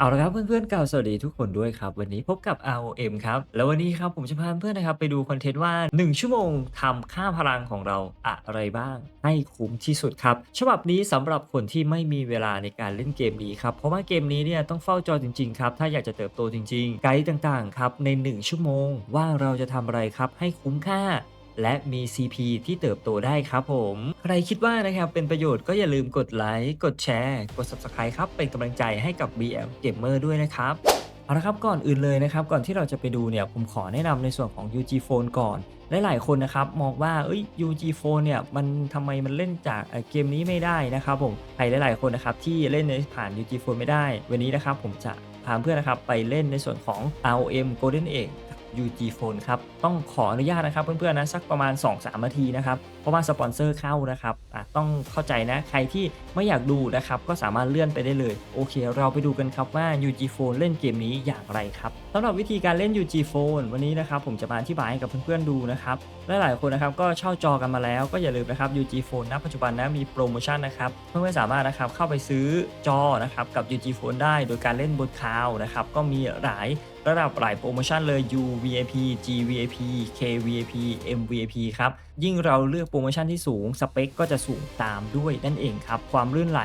เอาละครับเพื่อนๆกล่าวสวัสดีทุกคนด้วยครับ วันนี้พบกับ ROM ครับ แล้ววันนี้ครับผมจะพาเพื่อนนะครับ ไปดูคอนเทนต์ว่า 1 ชั่วโมงทำค่าพลังของเราอะไรบ้าง ให้คุ้มที่สุดครับ ฉบับนี้สำหรับคนที่ไม่มีเวลาในการเล่นเกมนี้ครับ เพราะว่าเกมนี้เนี่ยต้องเฝ้าจอจริงๆครับ ถ้าอยากจะเติบโตจริงๆ ไกด์ต่างๆครับใน 1 ชั่วโมงว่าเราจะทำอะไรครับให้คุ้มค่า และมี CP ที่เติบโตได้ครับผม ใครคิดว่านะครับเป็นประโยชน์ก็อย่าลืมกดไลค์กดแชร์ กด Subscribe ครับเป็นกำลังใจให้กับ BM Gamer ด้วยนะครับเอาละครับก่อนอื่นเลยนะครับก่อนที่เราจะไปดูเนี่ยผมขอแนะนำในส่วนของ UG Phone ก่อน หลายๆคนนะครับมองว่าเอ้ย UG Phone เนี่ยมันทำไมมันเล่นจากเอ่อเกมนี้ไม่ได้นะครับผมใครหลายๆคนนะครับที่เล่นในผ่าน UG Phone ไม่ได้ วันนี้นะครับผมจะพาเพื่อนนะครับไปเล่นในส่วนของ ROM Golden Egg UG Phone ครับ ต้องขออนุญาตนะครับเพื่อนๆนะสักประมาณ 2-3นาทีนะครับเพราะว่าสปอนเซอร์เข้านะครับต้องเข้าใจนะใครที่ไม่อยากดูนะครับก็สามารถเลื่อนไปได้เลย โอเค เราไปดูกันครับว่า UG Phone เล่นเกมนี้อย่างไรครับสำหรับวิธีการเล่น UG Phone วันนี้นะครับผมจะมาอธิบายให้กับเพื่อนๆดูนะครับหลายๆคนนะครับก็เช่าจอกันมาแล้วก็อย่าลืมนะครับ UG Phone ณปัจจุบันนะมีโปรโมชั่นนะครับเพื่อนๆสามารถนะครับเข้าไปซื้อจอนะครับกับ UG Phone ได้โดยการเล่นบนคลาวนะครับก็มีหลายระดับหลายโปรโมชั่นเลย UVIP GVIP KVIP MVIP ครับ ยิ่งเราเลือกโปรโมชั่นที่สูงสเปคก็จะสูงตามด้วยนั่นเองครับความลื่นไหล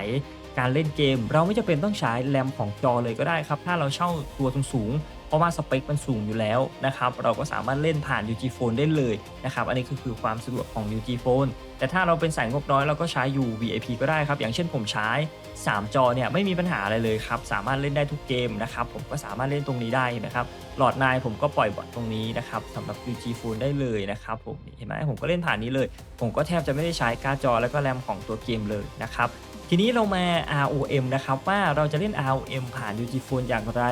การเล่นเกม เราไม่จำเป็นต้องใช้แรมของจอเลยก็ได้ครับ ถ้าเราเช่าตัวสูง เพราะว่าสเปคมันสูงอยู่แล้วนะครับ เราก็สามารถเล่นผ่าน UG Phone ได้เลยนะครับ อันนี้คือคือความสะดวกของ UG Phone แต่ถ้าเราเป็นสายงบน้อยเราก็ใช้ UVIP ก็ได้ครับ อย่างเช่นผมใช้ 3 จอเนี่ยไม่มีปัญหาอะไรเลยครับ สามารถเล่นได้ทุกเกมนะครับ ผมก็สามารถเล่นตรงนี้ได้นะครับ หลอดนายผมก็ปล่อยบอทตรงนี้นะครับสำหรับ UG Phone ได้เลยนะครับผมเห็นไหมผมก็เล่นผ่านนี้เลย ผมก็แทบจะไม่ได้ใช้การ์ดจอแล้วก็แรมของตัวเกมเลยนะครับทีนี้เรามา ROM นะครับว่าเราจะเล่น ROM ผ่าน UG Phone อย่างไร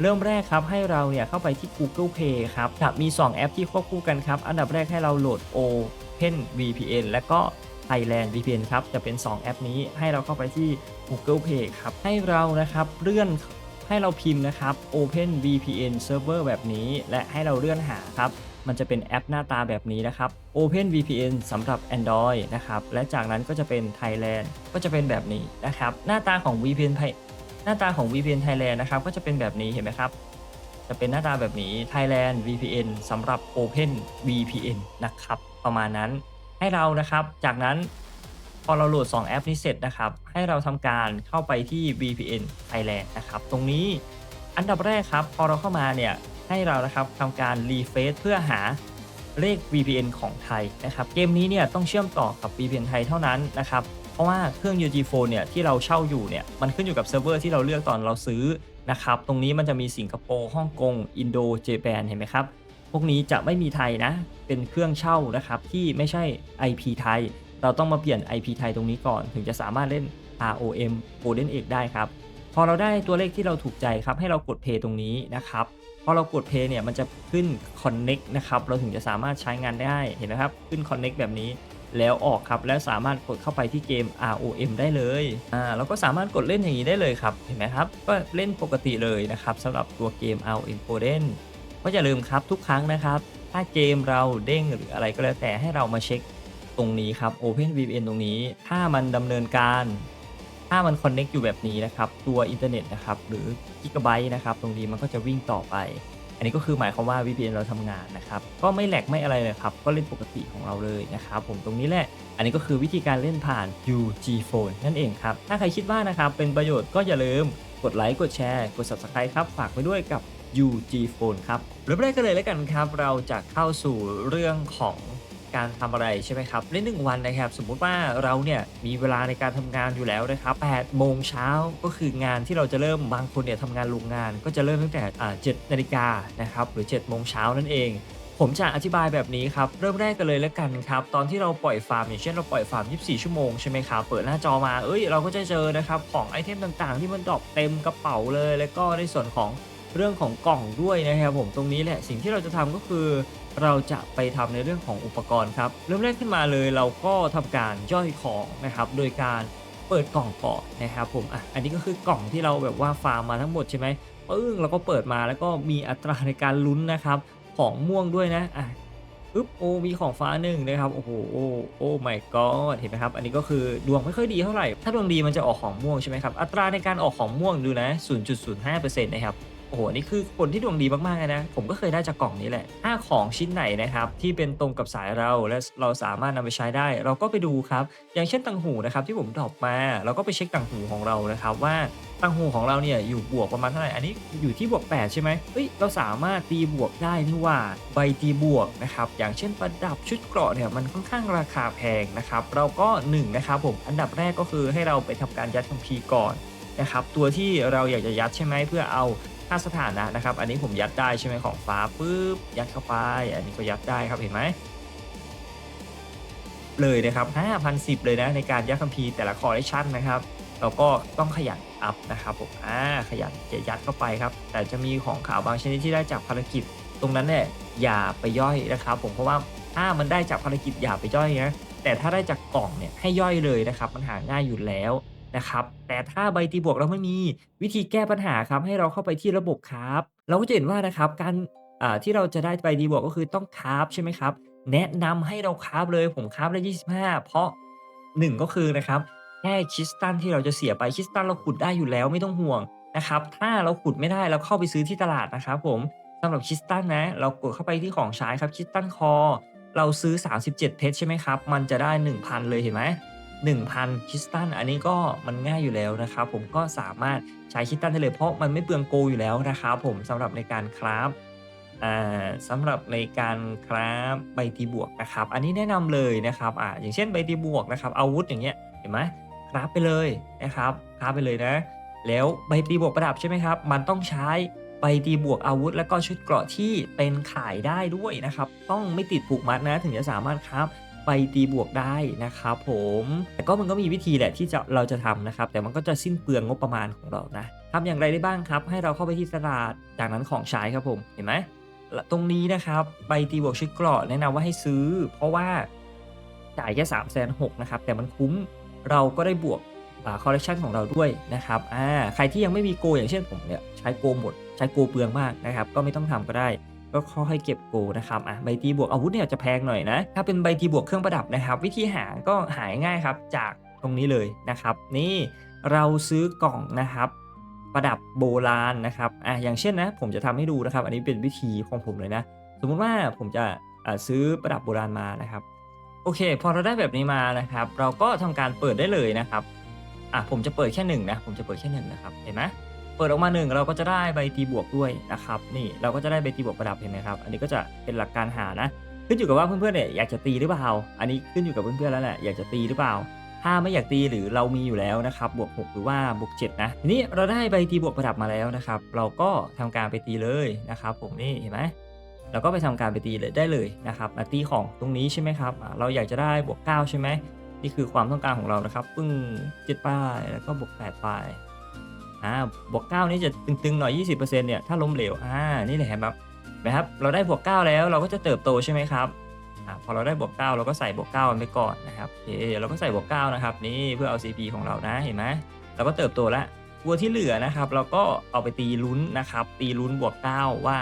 เริ่มแรกครับให้ให้เราเนี่ยเข้าไปที่ Google Play ครับครับมี 2 แอปที่ควบคู่กันครับ อันดับแรกให้เราโหลด Open VPN และก็ Thailand VPN ครับ จะเป็น 2 แอปนี้ให้เราเข้าไปที่ Google Play ครับ ให้เรานะครับเลื่อนให้เราพิมพ์นะครับ Open VPN Server แบบนี้ และให้เราเลื่อนหาครับมันจะเป็นแอปหน้าตาแบบนี้นะครับ Open VPN สำหรับ Android นะครับ และจากนั้นก็จะเป็น Thailand ก็จะเป็นแบบนี้นะครับ หน้าตาของ VPN หน้าตาของ VPN Thailand นะครับ ก็จะเป็นแบบนี้เห็นไหมครับ จะเป็นหน้าตาแบบนี้ Thailand VPN สำหรับ Open VPN นะครับ ประมาณนั้นให้เรานะครับ จากนั้นพอเราโหลด 2 แอปนี้เสร็จนะครับ ให้เราทำการเข้าไปที่ VPN Thailand นะครับ ตรงนี้อันดับแรกครับ พอเราเข้ามาเนี่ยให้เรานะครับทำการรีเฟซเพื่อหาเลข VPN ของไทยนะครับ เกมนี้เนี่ยต้องเชื่อมต่อกับ VPN ไทยเท่านั้นนะครับ เพราะว่าเครื่อง UG Phone เนี่ยที่เราเช่าอยู่เนี่ยมันขึ้นอยู่กับเซิร์ฟเวอร์ที่เราเลือกตอนเราซื้อ นะครับ ตรงนี้มันจะมีสิงคโปร์ฮ่องกง อินโดเจแปนเห็นไหมครับ พวกนี้จะไม่มีไทยนะ เป็นเครื่องเช่านะครับที่ไม่ใช่ IP ไทย เราต้องมาเปลี่ยน IP ไทยตรงนี้ก่อน ถึงจะสามารถเล่น ROM Golden Egg ได้ครับ พอเราได้ตัวเลขที่เราถูกใจครับ ให้เรากด Play ตรงนี้นะครับ พอเรากด Play เนี่ยมันจะขึ้น Connect นะครับ เราถึงจะสามารถใช้งานได้ เห็นไหมครับ ขึ้น Connect แบบนี้ แล้วออกครับแล้วสามารถกดเข้าไปที่เกม ROM ได้เลยอ่าเราก็สามารถกดเล่นอย่างนี้ได้เลยครับเห็นไหมครับก็เล่นปกติเลยนะครับสำหรับตัวเกม ROM Golden ก็อย่าลืมครับทุกครั้งนะครับถ้าเกมเราเด้งหรืออะไรก็แล้วแต่ให้เรามาเช็คตรงนี้ครับ Open VPN ตรงนี้ถ้ามันดำเนินการถ้ามัน Connect อยู่แบบนี้นะครับ ตัวอินเทอร์เน็ตนะครับ หรือกิกะไบต์นะครับ ตรงนี้มันก็จะวิ่งต่อไป อันนี้ก็คือหมายความว่า VPN เราทำงานนะครับ ก็ไม่แหลกไม่อะไรเลยครับ ก็เล่นปกติของเราเลยนะครับผมตรงนี้แหละ อันนี้ก็คือวิธีการเล่นผ่าน UG Phone นั่นเองครับ ถ้าใครคิดว่านะครับเป็นประโยชน์ก็อย่าลืมกดไลค์กดแชร์กด Subscribe ครับ ฝากไปด้วยกับ UG Phone ครับเริ่มแรกกันเลยแล้วกันครับ เราจะเข้าสู่เรื่องของ การทำอะไรใช่ไหมครับในหนึ่งวันนะครับ สมมุติว่าเราเนี่ยมีเวลาในการทำงานอยู่แล้วนะครับ8โมงเช้าก็คืองานที่เราจะเริ่มบางคนเนี่ยทำงานโรงงาน ก็จะเริ่มตั้งแต่อ่า7นาฬิกานะครับหรือ7โมงเช้านั่นเอง ผมจะอธิบายแบบนี้ครับ เริ่มแรกกันเลยแล้วกันครับ ตอนที่เราปล่อยฟาร์มอย่างเช่นเราปล่อยฟาร์ม 24 ชั่วโมงใช่ไหมครับเปิดหน้าจอมาเอ้ยเราก็จะเจอนะครับของไอเทมต่างๆ ที่มันดรอปเต็มกระเป๋าเลย แล้วก็ในส่วนของเรื่องของกล่องด้วยนะครับผมตรงนี้แหละสิ่งที่เราจะทำก็คือ เราจะไปทำในเรื่องของอุปกรณ์ครับเริ่มแรกขึ้นมาเลยเราก็ทำการย่อยของนะครับ โดยการเปิดกล่องก่อนนะครับผมอะอันนี้ก็คือกล่องที่เราแบบว่าฟาร์มมาทั้งหมดใช่ไหมปึ้งเราก็เปิดมาแล้วก็มีอัตราในการลุ้นนะครับของม่วงด้วยนะอะปึ๊บโอ้มีของฟ้าหนึ่งนะครับโอ้โหโอ้โอ้ my god เห็นไหมครับ อันนี้ก็คือดวงไม่ค่อยดีเท่าไหร่ ถ้าดวงดีมันจะออกของม่วงใช่ไหมครับอัตราในการออกของม่วงดูนะ 0.05%นะครับ โอ้โหนี่คือคนที่ดวงดีมากๆเลยนะ ผมก็เคยได้จากกล่องนี้แหละ ถ้าของชิ้นไหนนะครับที่เป็นตรงกับสายเราและเราสามารถนำไปใช้ได้ เราก็ไปดูครับ อย่างเช่นตังหูนะครับที่ผมดรอปมาเราก็ไปเช็คตังหูของเรานะครับว่าตังหูของเราเนี่ยอยู่บวกประมาณเท่าไหร่ อันนี้อยู่ที่บวก 8 ใช่ไหมเฮ้ย เราสามารถตีบวกได้นี่ว่าใบตีบวกนะครับ อย่างเช่นประดับชุดเกราะเนี่ยมันค่อนข้างราคาแพงนะครับ เราก็1นะครับผม อันดับแรกก็คือให้เราไปทำการยัดคัมภีร์ก่อนนะครับ ตัวที่เราอยากจะยัดใช่ไหมเพื่อเอา ค่าสถานะนะครับ อันนี้ผมยัดได้ใช่ไหมของฟ้าปุ๊บยัดเข้าไป อันนี้ก็ยัดได้ครับเห็นไหมเลยนะครับ5,010 เลยนะในการยัดคัมภีร์แต่ละคอลเลคชันนะครับเราก็ต้องขยันอัพนะครับผมอ่าขยันจะยัดเข้าไปครับ แต่จะมีของขาวบางชนิดที่ได้จากภารกิจ ตรงนั้นเนี่ยอย่าไปย่อยนะครับ ผมเพราะว่าถ้ามันได้จากภารกิจอย่าไปย่อยนะแต่ถ้าได้จากกล่องเนี่ยให้ย่อยเลยนะครับ มันหาง่ายอยู่แล้ว นะครับ แต่ถ้าใบตีบวกเราไม่มีวิธีแก้ปัญหาครับให้เราเข้าไปที่ระบบครับ เราก็จะเห็นว่านะครับการที่เราจะได้ใบตีบวกก็คือต้องคราฟใช่ไหมครับ แนะนำให้เราคราฟเลยผมคราฟได้25 เพราะ 1 ก็คือนะครับแค่คริสตัลที่เราจะเสียไปคริสตัลเราขุดได้อยู่แล้วไม่ต้องห่วงนะครับ ถ้าเราขุดไม่ได้เราเข้าไปซื้อที่ตลาดนะครับผมสำหรับคริสตัลนะ เรากดเข้าไปที่ของใช้ครับคริสตัลคอ เราซื้อ 37 เพชรใช่ไหมครับ มันจะได้ 1,000 เลยเห็นไหม 1,000 คริสตัลอันนี้ก็มันง่ายอยู่แล้วนะครับ ผมก็สามารถใช้คริสตัลได้เลยเพราะมันไม่เปลืองโกอยู่แล้วนะครับผมสำหรับในการคราฟสำหรับในการคราฟใบตีบวกนะครับ อันนี้แนะนำเลยนะครับอ่าอย่างเช่นใบตีบวกนะครับ อาวุธอย่างเงี้ยเห็นไหมคราฟไปเลยนะครับคราฟไปเลยนะ แล้วใบตีบวกประดับใช่ไหมครับ มันต้องใช้ใบตีบวกอาวุธ แล้วก็ชุดเกราะที่เป็นขายได้ด้วยนะครับ ต้องไม่ติดผูกมัดนะ ถึงจะสามารถคราฟ ใบตีบวกได้นะครับผมแต่ก็มันก็มีวิธีแหละที่จะเราจะทำนะครับ แต่มันก็จะสิ้นเปลืองงบประมาณของเรานะทำอย่างไรได้บ้างครับ ให้เราเข้าไปที่ตลาดจากนั้นของใช้ครับผมเห็นไหมตรงนี้นะครับใบตีบวกชุดเกราะแนะนำว่าให้ซื้อ เพราะว่าจ่ายแค่3ามแสนหกนะครับแต่มันคุ้มเราก็ได้บวกคอลเลคชันของเราด้วยนะครับอ่าใครที่ยังไม่มีโกอย่างเช่นผมเนี่ยใช้โกหมด ใช้โกเปลืองมากนะครับ ก็ไม่ต้องทำก็ได้ ก็ค่อยเก็บโกนะครับอะใบตีบวกอาวุธเนี่ยจะแพงหน่อยนะ ถ้าเป็นใบตีบวกเครื่องประดับนะครับ วิธีหาก็หายง่ายครับจากตรงนี้เลยนะครับ นี่เราซื้อกล่องนะครับประดับโบราณนะครับอะอย่างเช่นนะ ผมจะทำให้ดูนะครับ อันนี้เป็นวิธีของผมเลยนะ สมมุติว่าผมจะอ่าซื้อประดับโบราณมานะครับ โอเค พอเราได้แบบนี้มานะครับ เราก็ทำการเปิดได้เลยนะครับอะผมจะเปิดแค่หนึ่งนะ ผมจะเปิดแค่หนึ่งนะครับ เห็นไหม เปิดออกมาหนึ่งเราก็จะได้ใบตีบวกด้วยนะครับนี่เราก็จะได้ใบตีบวกประดับเห็นไหมครับอันนี้ก็จะเป็นหลักการหานะ ขึ้นอยู่กับว่าเพื่อนๆเนี่ยอยากจะตีหรือเปล่าอันนี้ขึ้นอยู่กับเพื่อนๆแล้วแหละอยากจะตีหรือเปล่า ถ้าไม่อยากตีหรือเรามีอยู่แล้วนะครับบวก 6 หรือว่าบวก7นะทีนี้เราได้ใบตีบวกประดับมาแล้วนะครับเราก็ทำการไปตีเลยนะครับผมนี่เห็นไหมเราก็ไปทำการไปตีเลยได้เลยนะครับมาตีของตรงนี้ใช่ไหมครับเราอยากจะได้บวก 9 ใช่ไหมนี่คือความต้องการของเรานะครับ ปึ้ง7ป้ายแล้วก็บวก8ป้าย อ่าบวก 9 นี่จะตึงๆหน่อย 20%เนี่ยถ้าล้มเหลวอ่านี่แหละครับนะครับ เราได้บวก 9 แล้วเราก็จะเติบโตใช่ไหมครับอะพอเราได้บวก 9 เราก็ใส่บวก9ไปก่อนนะครับโอเคเราก็ใส่บวก 9 นะครับ นี่เพื่อเอา CP ของเรานะเห็นไหมเราก็เติบโตแล้วตัวที่เหลือนะครับ เราก็เอาไปตีลุ้นนะครับ ตีลุ้นบวก 9 ว่า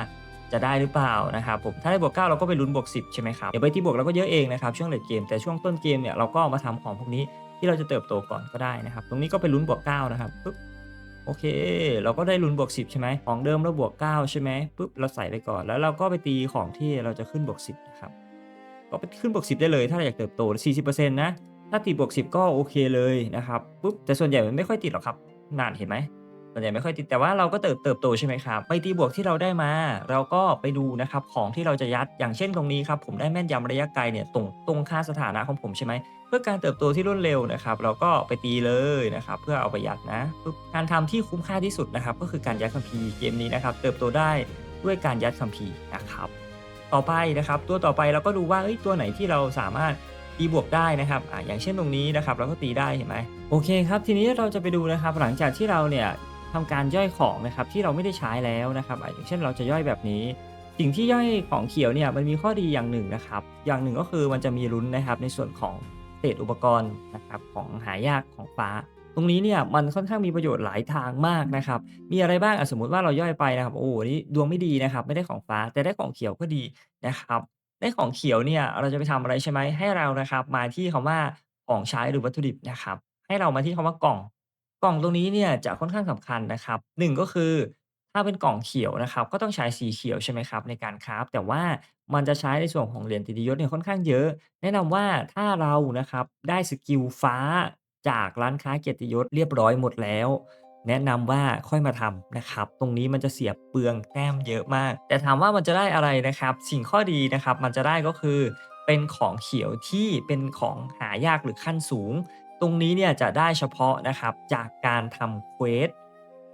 จะได้หรือเปล่านะครับผมถ้าได้บวก 9 เราก็ไปลุ้นบวก 10 ใช่ไหมครับเดี๋ยวไปที่บวกเราก็เยอะเองนะครับช่วงเลดเกมแต่ช่วงต้นเกมเนี่ยเราก็มาทำของพวกนี้ที่เราจะเติบโตก่อนก็ได้นะครับ ตรงนี้ก็ไปลุ้นบวก 9 นะครับปึ๊บ โอเค เราก็ได้ลุ้นบวก 10 ใช่ไหมของเดิมเราบวก 9 ใช่ไหมปุ๊บเราใส่ไปก่อน แล้วเราก็ไปตีของที่เราจะขึ้นบวก 10 นะครับ ก็ไปขึ้นบวก 10 ได้เลย ถ้าเราอยากเติบโต 40%นะ ถ้าตีบวก 10 ก็โอเคเลยนะครับปุ๊บแต่ส่วนใหญ่มันไม่ค่อยติดหรอกครับ นานเห็นไหม ส่วนใหญ่ไม่ค่อยติดแต่ว่าเราก็เติบเติบโตใช่ไหมครับไปตีบวกที่เราได้มา เราก็ไปดูนะครับของที่เราจะยัดอย่างเช่นตรงนี้ครับผมได้แม่นยำระยะไกลเนี่ยตรงตรงค่าสถานะของผมใช่ไหมเพื่อการเติบโตที่รวดเร็วนะครับเราก็ไปตีเลยนะครับเพื่อเอาไปยัดนะการทำที่คุ้มค่าที่สุดนะครับก็คือการยัดคัมภีร์เกมนี้นะครับเติบโตได้ด้วยการยัดคัมภีร์นะครับต่อไปนะครับตัวต่อไปเราก็ดูว่าเอ้ยตัวไหนที่เราสามารถตีบวกได้นะครับอ่าอย่างเช่นตรงนี้นะครับเราก็ตีได้เห็นไหมโอเคครับทีนี้เราจะไปดูนะครับหลังจากที่เราเนี่ย ทำการย่อยของนะครับที่เราไม่ได้ใช้แล้วนะครับอย่างเช่นเราจะย่อยแบบนี้ สิ่งที่ย่อยของเขียวเนี่ยมันมีข้อดีอย่างหนึ่งนะครับ อย่างหนึ่งก็คือมันจะมีลุ้นนะครับในส่วนของเศษอุปกรณ์นะครับของหายากของฟ้า ตรงนี้เนี่ยมันค่อนข้างมีประโยชน์หลายทางมากนะครับ มีอะไรบ้างสมมติว่าเราย่อยไปนะครับโอ้โหนี่ดวงไม่ดีนะครับ ไม่ได้ของฟ้าแต่ได้ของเขียวก็ดีนะครับได้ของเขียวเนี่ยเราจะไปทำอะไรใช่ไหมให้เรานะครับ มาที่คำว่าของใช้หรือวัตถุดิบนะครับ ให้เรามาที่คำว่ากล่อง กล่องตรงนี้เนี่ยจะค่อนข้างสำคัญนะครับหนึ่งก็คือ ถ้าเป็นกล่องเขียวนะครับ ก็ต้องใช้สีเขียวใช่ไหมครับ ในการคราฟแต่ว่ามันจะใช้ในส่วนของเหรียญเกียรติยศเนี่ยค่อนข้างเยอะ แนะนำว่าถ้าเรานะครับได้สกิลฟ้าจากร้านค้าเกียรติยศเรียบร้อยหมดแล้ว แนะนำว่าค่อยมาทำนะครับ ตรงนี้มันจะเสียเปลืองแต้มเยอะมาก แต่ถามว่ามันจะได้อะไรนะครับ สิ่งข้อดีนะครับ มันจะได้ก็คือเป็นของเขียวที่เป็นของหายากหรือขั้นสูง ตรงนี้เนี่ยจะได้เฉพาะนะครับจากการทำเควส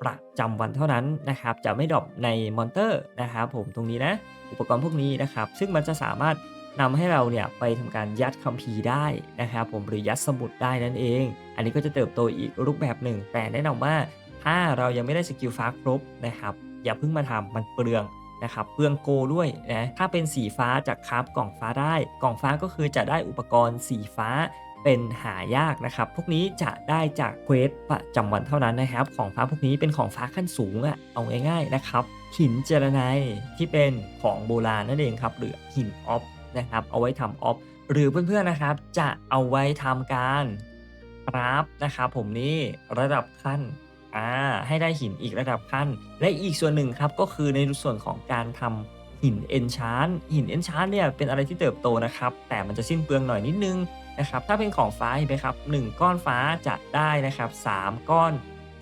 ประจำวันเท่านั้นนะครับ จะไม่ดรอปในมอนเตอร์นะครับผมตรงนี้นะอุปกรณ์พวกนี้นะครับ ซึ่งมันจะสามารถนำให้เราเนี่ยไปทำการยัดคัมภีร์ได้นะครับผมหรือยัดสมุดได้นั่นเอง อันนี้ก็จะเติบโตอีกรูปแบบหนึ่ง แต่แนะนำว่าถ้าเรายังไม่ได้สกิลฟ้าครบนะครับ อย่าเพิ่งมาทำมันเปลืองนะครับเปลืองโกด้วยนะถ้าเป็นสีฟ้าจากคราฟกล่องฟ้าได้ กล่องฟ้าก็คือจะได้อุปกรณ์สีฟ้า เป็นหายากนะครับ พวกนี้จะได้จากเควสประจำวันเท่านั้นนะครับ ของฟ้าพวกนี้เป็นของฟ้าขั้นสูงอะเอาง่ายๆนะครับหินเจรไนที่เป็นของโบราณนั่นเองครับหรือหินออฟนะครับเอาไว้ทำออฟหรือเพื่อนๆนะครับ จะเอาไว้ทำการราฟนะครับผมนี่ระดับขั้นอ่าให้ได้หินอีกระดับขั้น และอีกส่วนหนึ่งครับก็คือในส่วนของการทำ หินเอนชานหินเอนชานเนี่ยเป็นอะไรที่เติบโตนะครับ แต่มันจะสิ้นเปลืองหน่อยนิดนึงนะครับถ้าเป็นของฟ้าเห็นไหมครับ1ก้อนฟ้าจะได้นะครับ 3 ก้อน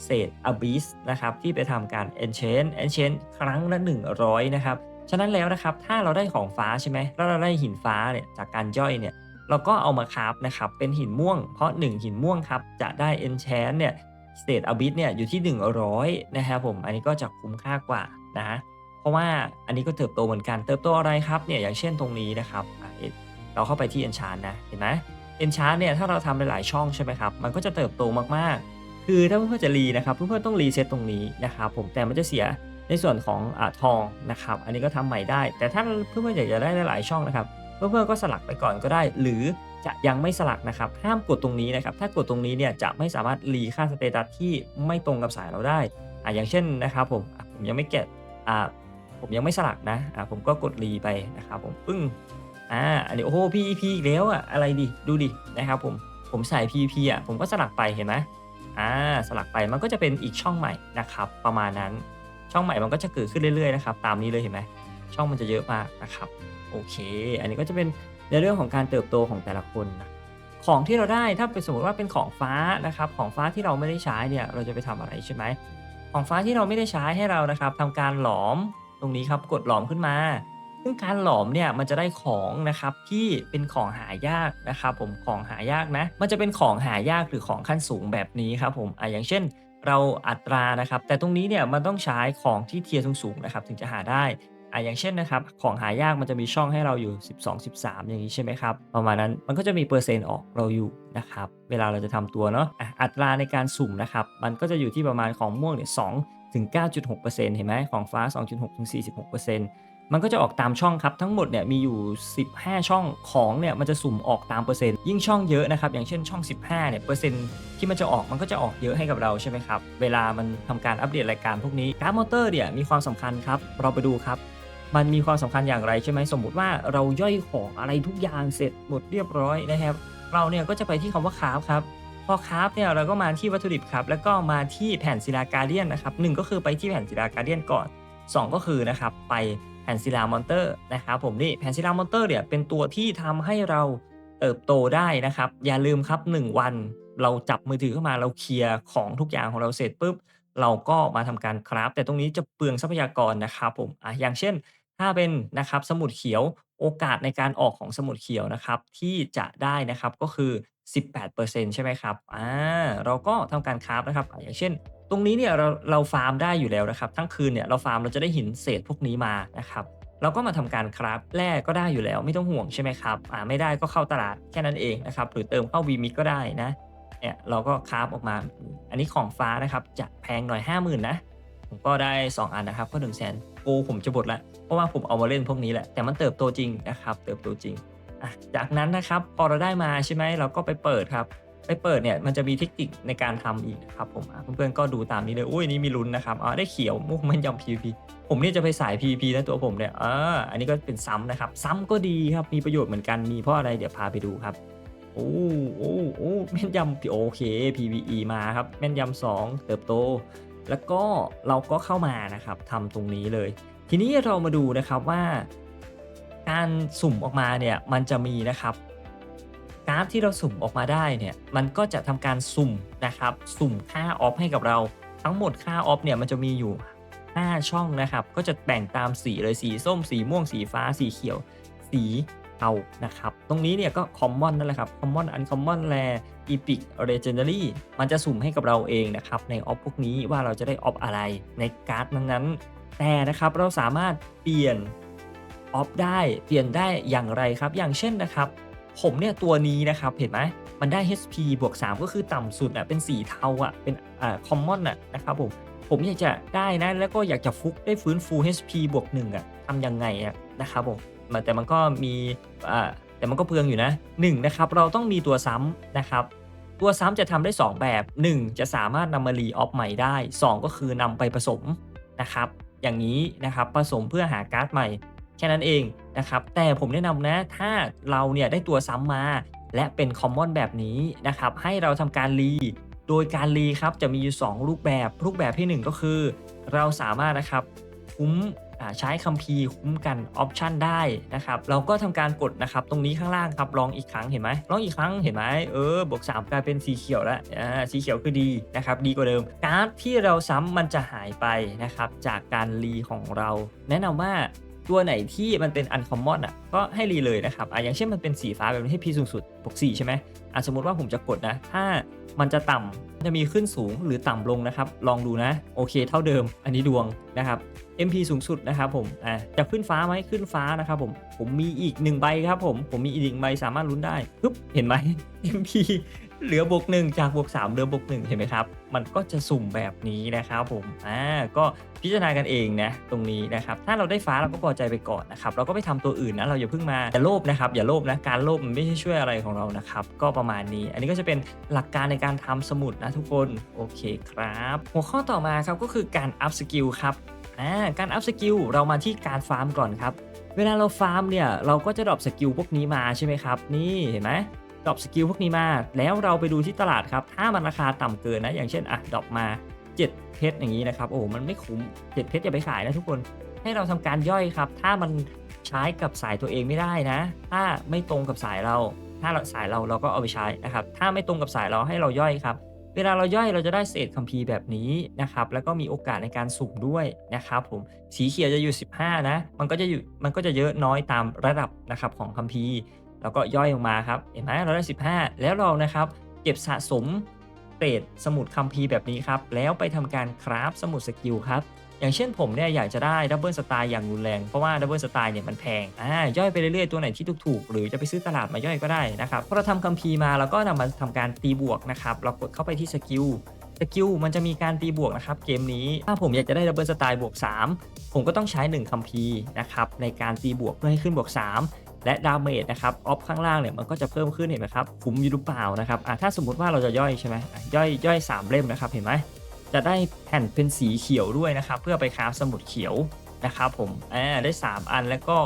เศษอบิสนะครับที่ไปทำการ enchant enchant ครั้งละ 100 นะครับ ฉะนั้นแล้วนะครับถ้าเราได้ของฟ้าใช่ไหมแล้วเราได้หินฟ้าเนี่ยจากการย่อยเนี่ยเราก็เอามาคราฟนะครับเป็นหินม่วง เพราะ 1 หินม่วงครับจะได้ enchant เนี่ย state abyss เนี่ยอยู่ที่ 100 นะครับผมอันนี้ก็จะคุ้มค่ากว่านะ เพราะว่าอันนี้ก็เติบโตเหมือนกัน เติบโตอะไรครับเนี่ยอย่างเช่นตรงนี้นะครับ เราเข้าไปที่ enchant นะเห็นไหม enchant เนี่ยถ้าเราทำหลายๆช่องใช่ไหมครับมันก็จะเติบโตมากๆ คือถ้าเพื่อนๆจะรีนะครับเพื่อนๆต้องรีเซ็ตตรงนี้นะครับผมแต่มันจะเสียในส่วนของอทองนะครับ อันนี้ก็ทำใหม่ได้ แต่ถ้าเพื่อนๆอยากจะได้หลายๆช่องนะครับเพื่อนๆก็สลักไปก่อนก็ได้ หรือจะยังไม่สลักนะครับ ห้ามกดตรงนี้นะครับ ถ้ากดตรงนี้เนี่ยจะไม่สามารถรีค่าสเตตัสที่ไม่ตรงกับสายเราได้อ่าอย่างเช่นนะครับผมผมยังไม่เก็ตอ่า ผมยังไม่สลักนะอ่าผมก็กดรีไปนะครับผมปึ้งอ่าอันนี้โอ้โห PVP อีกแล้วอะอะไรดิดูดินะครับผมผมใส่ PVP อะผมก็สลักไปเห็นไหมอ่าสลักไปมันก็จะเป็นอีกช่องใหม่นะครับประมาณนั้นช่องใหม่มันก็จะเกิดขึ้นเรื่อยๆนะครับตามนี้เลยเห็นไหมช่องมันจะเยอะมากนะครับโอเค อันนี้ก็จะเป็นในเรื่องของการเติบโตของแต่ละคนนะของที่เราได้ถ้าเป็นสมมติว่าเป็นของฟ้านะครับ ของฟ้าที่เราไม่ได้ใช้เนี่ยเราจะไปทำอะไรใช่ไหมของฟ้าที่เราไม่ได้ใช้ให้เรานะครับทำการหลอม ตรงนี้ครับกดหลอมขึ้นมาซึ่งการหลอมเนี่ยมันจะได้ของนะครับที่เป็นของหายากนะครับผมของหายากนะ มันจะเป็นของหายากหรือของขั้นสูงแบบนี้ครับผมอะอย่างเช่น เราอัตรานะครับ แต่ตรงนี้เนี่ยมันต้องใช้ของที่เทียร์สูงๆนะครับถึงจะหาได้อะอย่างเช่นนะครับของหายากมันจะมีช่องให้เราอยู่ 12 13 อย่างนี้ใช่ไหมครับประมาณนั้นมันก็จะมีเปอร์เซ็นต์ออกเราอยู่นะครับเวลาเราจะทำตัวเนาะอะอัตราในการสุ่มนะครับมันก็จะอยู่ที่ประมาณของม่วงเนี่ย2 ถึง 9.6%เห็นไหมของฟ้า 2.6 ถึง 46%มันก็จะออกตามช่องครับ ทั้งหมดเนี่ยมีอยู่ 15 ช่องของเนี่ยมันจะสุ่มออกตามเปอร์เซ็นต์ยิ่งช่องเยอะนะครับ อย่างเช่นช่อง 15 เนี่ยเปอร์เซ็นต์ที่มันจะออกมันก็จะออกเยอะให้กับเราใช่ไหมครับ เวลามันทำการอัปเดตรายการพวกนี้การ์ดมอเตอร์เนี่ยมีความสำคัญครับ เราไปดูครับมันมีความสำคัญอย่างไรใช่ไหมสมมุติว่าเราย่อยของอะไรทุกอย่างเสร็จหมดเรียบร้อยนะครับ เราเนี่ยก็จะไปที่คำว่าคราฟครับ พอคราฟเนี่ยเราก็มาที่วัตถุดิบครับ แล้วก็มาที่แผ่นศิลาการเดียนนะครับหนึ่งก็คือไปที่แผ่นศิลาการเดียนก่อน 2 ก็คือนะครับไปแผ่นศิลามอนเตอร์นะครับผมนี่แผ่นศิลามอนเตอร์เนี่ยเป็นตัวที่ทำให้เราเติบโตได้นะครับ อย่าลืมครับ 1 วัน เราจับมือถือเข้ามาเราเคลียร์ของทุกอย่างของเราเสร็จปุ๊บเราก็มาทำการคราฟแต่ตรงนี้จะเปลืองทรัพยากรนะครับผมอะอย่างเช่น ถ้าเป็นนะครับสมุดเขียวโอกาสในการออกของสมุดเขียวนะครับที่จะได้นะครับก็คือ 18%ใช่ไหมครับ อ่า เราก็ทำการคราฟนะครับ อย่างเช่น ตรงนี้เนี่ยเราเราฟาร์มได้อยู่แล้วนะครับ ทั้งคืนเนี่ยเราฟาร์มเราจะได้หินเศษพวกนี้มานะครับ เราก็มาทำการคราฟแร่ก็ได้อยู่แล้วไม่ต้องห่วงใช่ไหมครับ อ่า ไม่ได้ก็เข้าตลาดแค่นั้นเองนะครับ หรือเติมเข้าวีมิกก็ได้นะ เนี่ยเราก็คราฟออกมา อันนี้ของฟ้านะครับจะแพงหน่อย 50,000นะ ผมก็ได้ 2 อันนะครับ ก็1 0 0 0 0แสนโกผมจะบดละ เพราะว่าผมเอามาเล่นพวกนี้แหละ แต่มันเติบโตจริงนะครับ เติบโตจริง จากนั้นนะครับพอเราได้มาใช่ไหมเราก็ไปเปิดครับ ไปเปิดเนี่ยมันจะมีเทคนิคในการทำอีกนะครับผมอะเพื่อนๆก็ดูตามนี้เลยอุ้ยนี่มีลุ้นนะครับอ๋อได้เขียวมุกมันยำ PVP ผมเนี่ยจะไปสาย PVP นะตัวผมเนี่ยอ่าอันนี้ก็เป็นซ้ำนะครับ ซ้ำก็ดีครับมีประโยชน์เหมือนกันมีเพราะอะไรเดี๋ยวพาไปดูครับโอ้โอ้โอ้แม่นยำโอเค PVE มาครับแม่นยำ2เติบโต แล้วก็เราก็เข้ามานะครับทำตรงนี้เลย ทีนี้เรามาดูนะครับว่า การสุ่มออกมาเนี่ยมันจะมีนะครับกราฟที่เราสุ่มออกมาได้เนี่ยมันก็จะทำการสุ่มนะครับสุ่มค่าออฟให้กับเรา ทั้งหมดค่าออฟเนี่ยมันจะมีอยู่ 5 ช่องนะครับ ก็จะแบ่งตามสีเลยสีส้มสีม่วงสีฟ้าสีเขียว สีเทานะครับ ตรงนี้เนี่ยก็คอมมอนนั่นแหละครับคอมมอนอันคอมมอนแรอีพิกเรเจนดารี่มันจะสุ่มให้กับเราเองนะครับในออฟพวกนี้ว่าเราจะได้ออฟอะไรในการ์ดนั้นๆแต่นะครับเราสามารถเปลี่ยน ออฟได้เปลี่ยนได้อย่างไรครับ อย่างเช่นนะครับ ผมเนี่ยตัวนี้นะครับเห็นไหมมันได้ HP บวก 3 ก็คือต่ำสุดอะเป็นสีเทาอะเป็นอ่าคอมมอนอะนะครับผมผมอยากจะได้นะแล้วก็อยากจะฟุกได้ฟื้นฟู HP บวก1อะทำยังไงอะนะครับผมแต่มันก็มีอ่าแต่มันก็เปลืองอยู่นะ1นะครับเราต้องมีตัวซ้ำนะครับตัวซ้ำจะทำได้ 2 แบบ 1 จะสามารถนำมารีออฟใหม่ได้ 2 ก็คือนำไปผสมนะครับอย่างนี้นะครับผสมเพื่อหาการ์ดใหม่ แค่นั้นเองนะครับแต่ผมแนะนำนะถ้าเราเนี่ยได้ตัวซ้ำมา และเป็นคอมมอนแบบนี้นะครับให้เราทำการรีโดยการรีครับจะมีอยู่ 2 รูปแบบรูปแบบทีหนึ่1 ก็คือ เราสามารถนะครับคุ้มใช้คัมภีร์คุ้มกันออปชันได้นะครับเราก็ทำการกดนะครับตรงนี้ข้างล่างครับลองอีกครั้งเห็นไหมลองอีกครั้งเห็นไหมเออบวก3กลายเป็นสีเขียวแล้วอ่าสีเขียวคือดีนะครับดีกว่าเดิมการ์ดที่เราซ้ำมันจะหายไปนะครับจากการรีของเรา แนะนำว่า ตัวไหนที่มันเป็นอันคอมมอนอะก็ให้รีเลยนะครับอะอย่างเช่นมันเป็นสีฟ้าแบบนี้ให้พีสูงสุดบวก4ใช่ไหมอะสมมติว่าผมจะกดนะ ถ้ามันจะต่ำจะมีขึ้นสูงหรือต่ำลงนะครับ ลองดูนะ โอเคเท่าเดิม อันนี้ดวงนะครับ MP สูงสุดนะครับผมอะจะขึ้นฟ้าไหมขึ้นฟ้านะครับผม ผมมีอีกหนึ่งใบครับผม ผมมีอีกหนึ่งใบสามารถลุ้นได้ปึ๊บเห็นไหม MP เหลือบวกหนึ่งจากบวก3เหลือบวกหนึ่งเห็นไหมครับ มันก็จะสุ่มแบบนี้นะครับผมอ่าก็พิจารณากันเองนะตรงนี้นะครับ ถ้าเราได้ฟ้าเราก็พอใจไปก่อนนะครับ เราก็ไปทำตัวอื่นนะเราอย่าเพิ่งมาอย่าโลภนะครับ อย่าโลภนะการโลภมันไม่ใช่ช่วยอะไรของเรานะครับ ก็ประมาณนี้ อันนี้ก็จะเป็นหลักการในการทำสมุดนะทุกคนโอเคครับ หัวข้อต่อมาครับก็คือการอัพสกิลครับอ่าการอัพสกิลเรามาที่การฟาร์มก่อนครับเวลาเราฟาร์มเนี่ยเราก็จะดรอปสกิลพวกนี้มาใช่ไหมครับ นี่เห็นไหม ดรอปสกิลพวกนี้มา แล้วเราไปดูที่ตลาดครับ ถ้ามันราคาต่ำเกินนะ อย่างเช่นอะดรอปมา 7 เพชรอย่างนี้นะครับ โอ้โห มันไม่คุ้ม 7 เพชรอย่าไปขายนะทุกคน ให้เราทำการย่อยครับ ถ้ามันใช้กับสายตัวเองไม่ได้นะ ถ้าไม่ตรงกับสายเรา ถ้าเราสายเราเราก็เอาไปใช้นะครับ ถ้าไม่ตรงกับสายเราให้เราย่อยครับ เวลาเราย่อยเราจะได้เศษคัมภีร์แบบนี้นะครับ แล้วก็มีโอกาสในการสุ่มด้วยนะครับผม สีเขียวจะอยู่ 15 นะ มันก็จะอยู่ มันก็จะเยอะน้อยตามระดับนะครับของคัมภีร์ แล้วก็ย่อยออกมาครับเห็นไหมเราได้ 15 แล้วเรานะครับ เก็บสะสมเกรดสมุดคัมภีร์แบบนี้ครับ แล้วไปทำการคราฟสมุดสกิลครับ อย่างเช่นผมเนี่ยอยากจะได้ดับเบิลสไตล์อย่างรุนแรง เพราะว่าดับเบิลสไตล์เนี่ยมันแพงอ่าย่อยไปเรื่อยๆตัวไหนที่ถูกๆ หรือจะไปซื้อตลาดมาย่อยก็ได้นะครับพอเราทำคัมภีร์มาเราก็นำมาทำการตีบวกนะครับ เรากดเข้าไปที่สกิลสกิลมันจะมีการตีบวกนะครับเกมนี้ ถ้าผมอยากจะได้ดับเบิลสไตล์บวก 3 ผมก็ต้องใช้1คัมภีร์นะครับในการตีบวกเพื่อให้ขึ้นบวก 3 และดาเมจนะครับออฟข้างล่างเนี่ยมันก็จะเพิ่มขึ้นเห็นไหมครับคุ้มอยู่หรือเปล่านะครับอะถ้าสมมติว่าเราจะย่อยใช่ไหมย่อยย่อย 3 เล่มนะครับเห็นไหมจะได้แผ่นเป็นสีเขียวด้วยนะครับเพื่อไปคราฟสมุดเขียวนะครับผมอ่าได้ 3 อันแล้วก็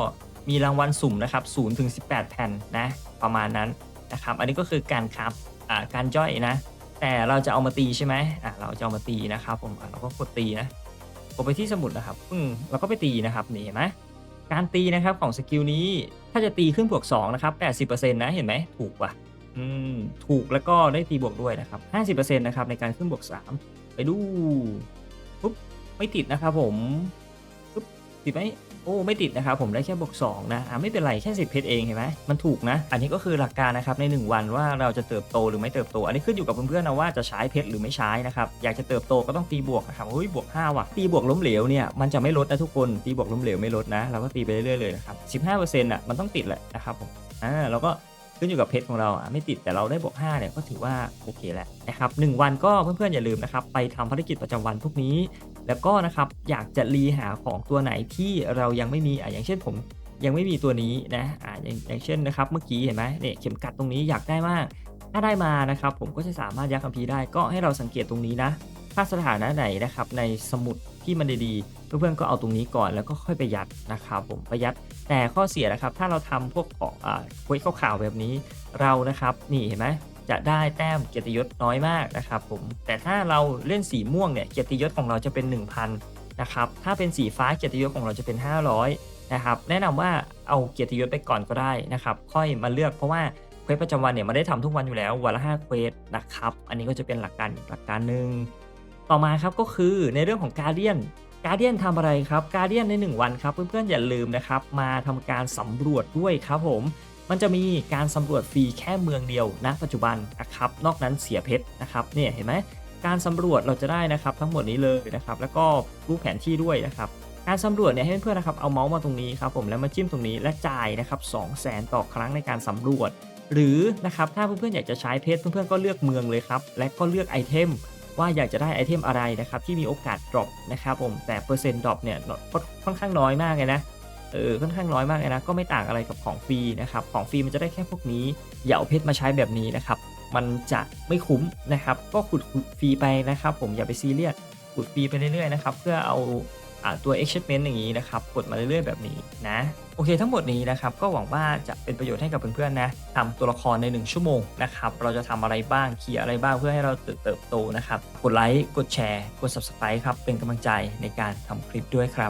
มีรางวัลสุ่มนะครับ0ถึง18 แผ่นนะประมาณนั้นนะครับอันนี้ก็คือการคราฟอ่าการย่อยนะแต่เราจะเอามาตีใช่ไหมอะเราจะเอามาตีนะครับผมเราก็กดตีนะกดไปที่สมุดนะครับอืมเราก็ไปตีนะครับนี่เห็นไหม การตีนะครับของสกิลนี้ถ้าจะตีขึ้นบวก2นะครับ80%นะเห็นไหมถูกว่ะอืมถูกแล้วก็ได้ตีบวกด้วยนะครับ 50%นะครับในการขึ้นบวก 3 ไปดูปุ๊บไม่ติดนะครับผม ติดไหมโอ้ไม่ติดนะครับผมได้แค่บวก2นะอะไม่เป็นไรแค่10เพชรเองเห็นไหมมันถูกนะ อันนี้ก็คือหลักการนะครับใน 1 วันว่าเราจะเติบโตหรือไม่เติบโต อันนี้ขึ้นอยู่กับเพื่อนๆนะว่าจะใช้เพชรหรือไม่ใช้นะครับอยากจะเติบโตก็ต้องตีบวกนะครับเฮ้ยบวก5ว่ะตีบวกล้มเหลวเนี่ยมันจะไม่ลดนะทุกคนตีบวกล้มเหลวไม่ลดนะเราก็ตีไปเรื่อยๆเลยนะครับ15%อะมันต้องติดแหละนะครับผมอ่าเราก็ขึ้นอยู่กับเพชรของเราอะไม่ติดแต่เราได้บวก5เนี่ยก็ถือว่าโอเคแล้วนะครับหนึ่งวันก็เพื่อนๆอย่าลืมนะครับไปทำภารกิจประจำวันพวกนี้ แล้วก็นะครับอยากจะรีหาของตัวไหนที่เรายังไม่มีอะอย่างเช่นผมยังไม่มีตัวนี้นะอ่าอย่างอย่างเช่นนะครับเมื่อกี้เห็นไหมเนี่ยเข็มกัดตรงนี้อยากได้มาก ถ้าได้มานะครับผมก็จะสามารถยัดคัมภีร์ได้ก็ให้เราสังเกตตรงนี้นะ ถ้าสถานะไหนนะครับในสมุดที่มันดีๆ เพื่อนๆก็เอาตรงนี้ก่อนแล้วก็ค่อยไปยัดนะครับผมไปยัด แต่ข้อเสียนะครับถ้าเราทำพวกของอ่าควสข่าวๆแบบนี้เรานะครับนี่เห็นไหม จะได้แต้มเกียรติยศน้อยมากนะครับผมแต่ถ้าเราเล่นสีม่วงเนี่ยเกียรติยศของเราจะเป็น 1,000นะครับถ้าเป็นสีฟ้าเกียรติยศของเราจะเป็น 500นะครับแนะนำว่าเอาเกียรติยศไปก่อนก็ได้นะครับค่อยมาเลือกเพราะว่าเควสประจำวันเนี่ยมันได้ทำทุกวันอยู่แล้ววันละ5เควสนะครับอันนี้ก็จะเป็นหลักการหลักการหนึ่งต่อมาครับก็คือในเรื่องของการเดียนการเดียนทำอะไรครับการเดียนใน 1 วันครับเพื่อนๆอย่าลืมนะครับมาทำการสำรวจด้วยครับผม มันจะมีการสำรวจฟรีแค่เมืองเดียวณปัจจุบันนะครับ นอกนั้นเสียเพชรนะครับเนี่ยเห็นไหมการสำรวจเราจะได้นะครับทั้งหมดนี้เลยนะครับ แล้วก็รูปแผนที่ด้วยนะครับ การสำรวจเนี่ยให้เพื่อนๆนะครับเอาเมาส์มาตรงนี้ครับผมแล้วมาจิ้มตรงนี้และจ่ายนะครับ2 0 0 0 0 0ต่อครั้งในการสำรวจ หรือนะครับถ้าเพื่อนๆอยากจะใช้เพชรเพื่อนๆก็เลือกเมืองเลยครับและก็เลือกไอเทมว่าอยากจะได้ไอเทมอะไรนะครับที่มีโอกาสดรอปนะครับผมแต่เปอร์เซ็นต์ดรอปเนี่ยค่อนข้างน้อยมากเลยนะ เออค่อนข้างน้อยมากเลยนะ ก็ไม่ต่างอะไรกับของฟรีนะครับ ของฟรีมันจะได้แค่พวกนี้ อย่าเอาเพชรมาใช้แบบนี้นะครับ มันจะไม่คุ้มนะครับ ก็ขุดฟรีไปนะครับ ผมอย่าไปซีเรียสขุดฟรีไปเรื่อยๆนะครับ เพื่อเอาตัว achievement อย่างนี้นะครับ กดมาเรื่อยๆแบบนี้นะ โอเคทั้งหมดนี้นะครับ ก็หวังว่าจะเป็นประโยชน์ให้กับเพื่อนๆนะทำตัวละครใน 1 ชั่วโมงนะครับ เราจะทำอะไรบ้างเคลียร์อะไรบ้างเพื่อให้เราเติบโตนะครับ กดไลค์ กดแชร์ กด subscribe ครับ เป็นกำลังใจในการทำคลิปด้วยครับ